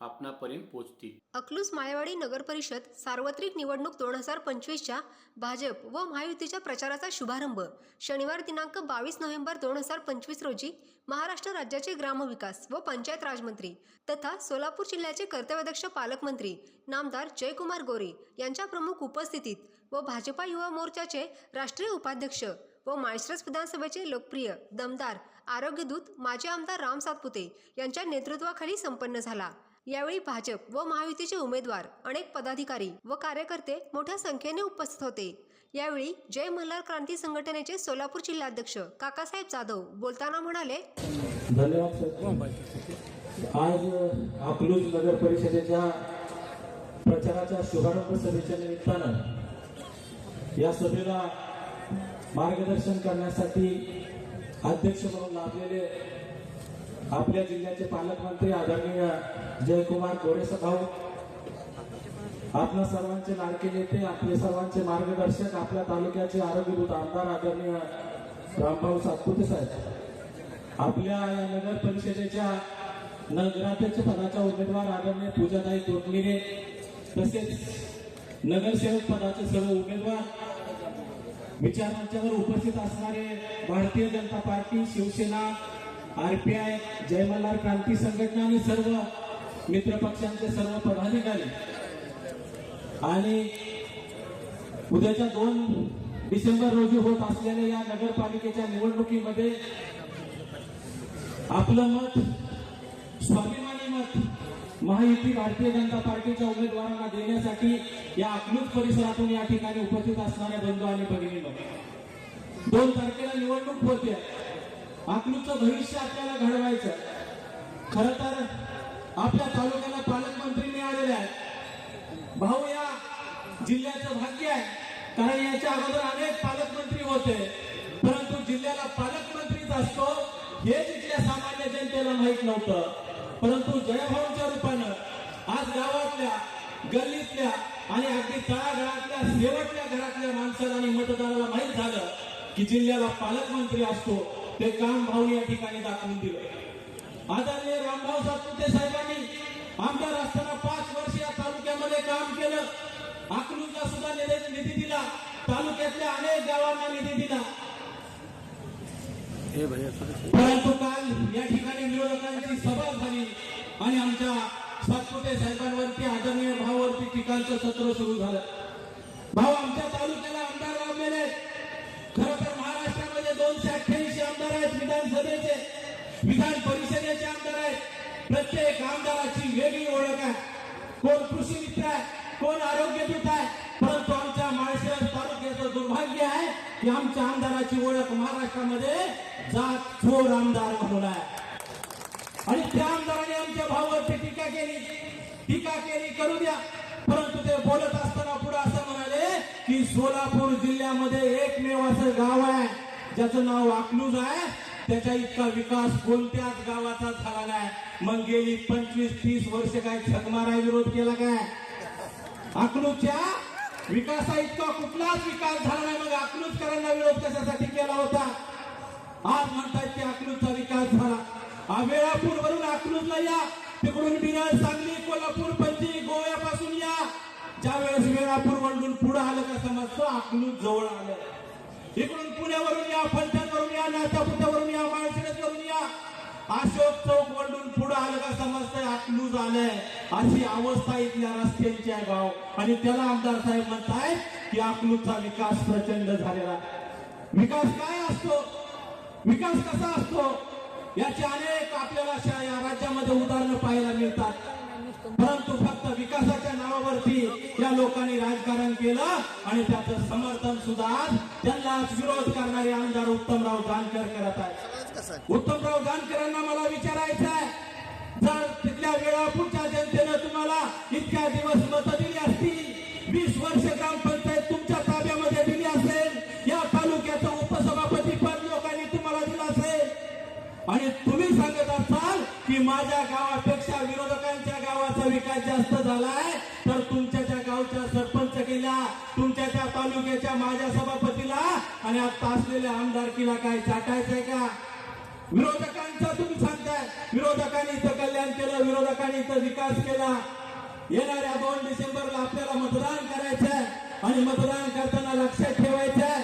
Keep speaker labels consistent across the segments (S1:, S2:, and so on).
S1: आपणापर्यंत पोहोचतील
S2: अकलूस माळेवाडी नगर परिषद सार्वत्रिक निवडणूक दोन हजार पंचवीसच्या भाजप व महायुतीच्या प्रचाराचा शुभारंभ. शनिवार दिनांक बावीस नोव्हेंबर दोन हजार पंचवीस रोजी महाराष्ट्र राज्याचे ग्रामविकास व पंचायत राजमंत्री तथा सोलापूर जिल्ह्याचे कर्तव्यदक्ष पालकमंत्री नामदार जयकुमार गोरे यांच्या प्रमुख उपस्थितीत व भाजपा युवा मोर्चाचे राष्ट्रीय उपाध्यक्ष व माळशिरस विधानसभेचे लोकप्रिय दमदार आरोग्यदूत माजी आमदार राम सातपुते यांच्या नेतृत्वाखाली संपन्न झाला. यावेळी भाजप व महायुतीचे उमेदवार अनेक पदाधिकारी व कार्यकर्ते मोठ्या संख्येने उपस्थित होते. यावेळी जय मल्हार क्रांती संघटनेचे सोलापूर जिल्हाध्यक्ष काकासाहेब जाधव बोलताना म्हणाले
S3: धन्यवाद आज अकलूज नगर परिषदेच्या प्रचाराच्या शुभारंभ सभेच्या निमित्तानं या सभेला मार्गदर्शन करण्यासाठी अध्यक्ष म्हणून लाभलेले आपल्या जिल्ह्याचे पालकमंत्री आदरणीय जयकुमार गोरेस भाऊ आपल्या सर्वांचे लाडके नेते आपले सर्वांचे मार्गदर्शक आपल्या तालुक्याचे आरोग्यदूत आमदार आदरणीय रामभाऊ सातपुते साहेब आपल्या या नगर परिषदेच्या नगराध्यक्ष पदाच्या उमेदवार आदरणीय पूजाताई तोटलिने तसेच नगरसेवक पदाचे सर्व उमेदवार विचारांच्यावर उपस्थित असणारे भारतीय जनता पार्टी शिवसेना आरपीआय जय मल्हार क्रांती संघटना आणि सर्व मित्र पक्षांचे सर्व पदाधिकारी. आणि उद्याच्या दोन डिसेंबर रोजी होत असलेल्या या नगरपालिकेच्या निवडणुकीमध्ये आपलं मत स्वाभिमानी मत महायुती भारतीय जनता पार्टीच्या उमेदवारांना देण्यासाठी या अकलूज परिसरातून या ठिकाणी उपस्थित असणाऱ्या बंधू आणि भगिनींनो दोन तारखेला निवडणूक होते. अकलूजचं भविष्य आपल्याला घडवायचं खर तर आपल्या तालुक्याला पालकमंत्री मिळालेले आहेत. भाऊ या जिल्ह्याचं भाग्य आहे. कारण याच्या अगोदर अनेक पालकमंत्री होते. परंतु जिल्ह्याला पालकमंत्रीच असतो हे तिथल्या सामान्य जनतेला माहीत नव्हतं. परंतु जयभाऊच्या रूपानं आज गावातल्या गल्लीतल्या आणि अगदी तळागाळातल्या शेवटल्या घरातल्या माणसाला आणि मतदाराला माहीत झालं की जिल्ह्याला पालकमंत्री असतो. ते काम भाऊ या ठिकाणी दाखवून दिलं आदरणीय रामभाऊ सातपुते साहेबांनी आमदार असताना पाच वर्ष या तालुक्यामध्ये काम केलं. अकलूजला सुद्धा निधी दिला. तालुक्यातल्या अनेक गावांना निधी दिला. परंतु काल या ठिकाणी विरोधकांची सभा झाली आणि आमच्या सातपुते साहेबांवरती आदरणीय भावावरती टीकांचं सत्र सुरू झालं. भाऊ आमच्या तालुक्याला आमदार लाभलेले खरं दोनशे अठ्ठ्याऐंशी आमदार आहेत विधानसभेचे. विधान परिषदेचे आमदार आहेत. प्रत्येक आमदाराची वेगळी ओळख आहे. कोण कृषी मित्र आहे कोण आरोग्य दूत आहे परंतु आमच्या माळशिरस तालुक्याचं दुर्भाग्य आहे की आमच्या आमदाराची ओळख महाराष्ट्रामध्ये जात चोर आमदार म्हणून आहे. आणि त्या आमदाराने आमच्या भावावरती टीका केली. टीका केली करू द्या. परंतु ते बोलत असताना पुढे असं म्हणाले की सोलापूर जिल्ह्यामध्ये एकमेव असं गाव आहे. ज्याचं नाव वाकलूज आहे त्याच्या इतका विकास कोणत्याच गावाचा झाला नाही. मग गेली पंचवीस तीस वर्ष काय झकमारा विरोध केला काय? अकलूजच्या विकासा इतका कुठलाच विकास झाला नाही. मग अकलूजकरांना विरोध कशासाठी केला होता? आज म्हणतात की अकलूजचा विकास झाला. वेळापूर वरून अकलूजला या. तिकडून बिरळ सांगली कोल्हापूर पंची गोव्यापासून या. ज्या वेळेस वेळापूर वळून पुढे आलं का समजतो अकलूज जवळ आलं. इकडून फलटणवरून या नातापुत्यावरून या माळशिरसवरून या. अशोक चौक वळून पुढे आलं का समजतंय? अकलूज आलंय. अशी अवस्था इथल्या रस्त्यांची आहे गाव आणि त्याला आमदार साहेब म्हणताय की अकलूजचा विकास प्रचंड झालेला विकास काय असतो? विकास कसा असतो? याचे अनेक आपल्याला शा- या राज्यामध्ये उदाहरणं पाहायला मिळतात. परंतु फक्त विकासाच्या नावावरती या लोकांनी राजकारण केलं. आणि त्याचं समर्थन सुद्धा त्यांना विरोध करणारे आमदार उत्तमराव जानकर करत आहेत. उत्तमराव जानकरांना मला विचारायचं आहे. जर तिथल्या वेळापूरच्या जनतेनं तुम्हाला इतक्या दिवस मत दिली असती वीस वर्ष ग्रामपंचायत जास्त झालाय. तर तुमच्या त्या गावच्या सरपंच केल्या तुमच्या त्या तालुक्याच्या माझ्या सभापतीला आणि आता असलेल्या आमदारकीला काय चाटायचंय का? विरोधकांचा तुम्ही सांगताय. विरोधकांनी इथं कल्याण केलं विरोधकांनी इथं विकास केला. येणाऱ्या दोन डिसेंबरला आपल्याला मतदान करायचंय आणि मतदान करताना लक्षात ठेवायचंय.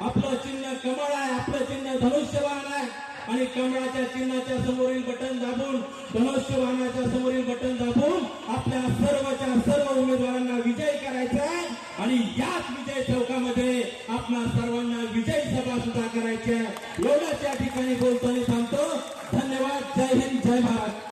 S3: आपलं चिन्ह कमळ आहे आपलं चिन्ह धनुष्यबाण आहे. आणि कमळाच्या चिन्हाच्या समोरील बटन दाबून धनुष्यबाणाच्या समोरील बटन दाबून आपल्या सर्वच्या सर्व उमेदवारांना विजय करायचा आहे. आणि याच विजय चौकामध्ये आपणा सर्वांना विजय सभा सुद्धा करायची आहे. एवढंच या ठिकाणी बोलताना सांगतो